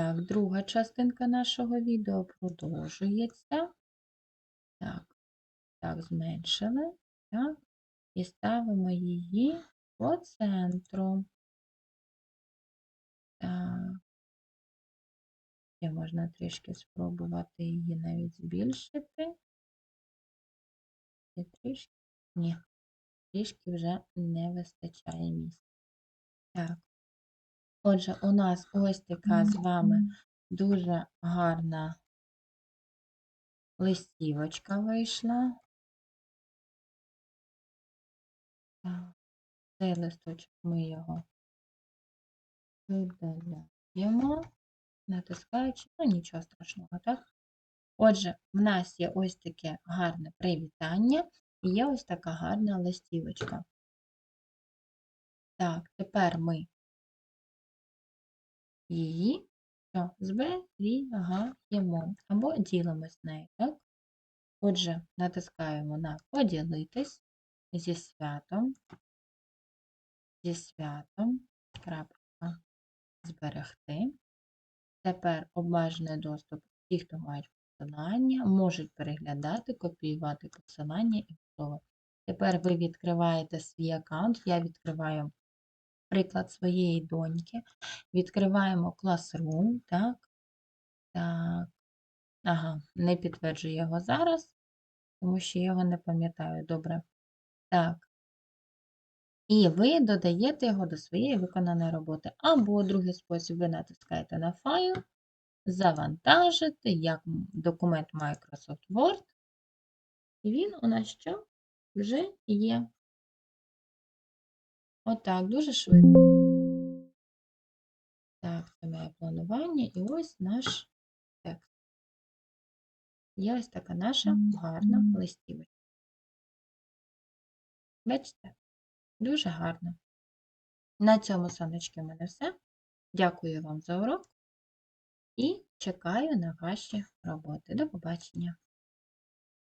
Так, друга частинка нашого відео продовжується. Так, так, зменшили. Так, і ставимо її по центру. Так. Ще можна трішки спробувати її навіть збільшити. І трішки. Ні, трішки вже не вистачає місця. Так. Отже, у нас ось така з вами дуже гарна листівочка вийшла. Цей листочок ми його видаляємо, натискаючи, ну нічого страшного, так? Отже, в нас є ось таке гарне привітання і є ось така гарна листівочка. Так, тепер ми її що, зберігаємо або ділимось нею, так? Отже, натискаємо на поділитись зі святом, зі святом, крапка, зберегти. Тепер обмежений доступ ті, хто мають посилання, можуть переглядати, копіювати посилання і готово. Тепер ви відкриваєте свій аккаунт, я відкриваю приклад своєї доньки. Відкриваємо Classroom, так? Так. Ага, не підтверджую його зараз, тому що я його не пам'ятаю. Добре. Так. І ви додаєте його до своєї виконаної роботи. Або другий спосіб, ви натискаєте на файл, завантажити, як документ Microsoft Word. І він у нас що? Вже є. Отак, дуже швидко. Так, це моє планування і ось наш текст. Є ось така наша гарна листівочка. Бачите? Дуже гарно. На цьому, сонечки, в мене все. Дякую вам за урок і чекаю на ваші роботи. До побачення!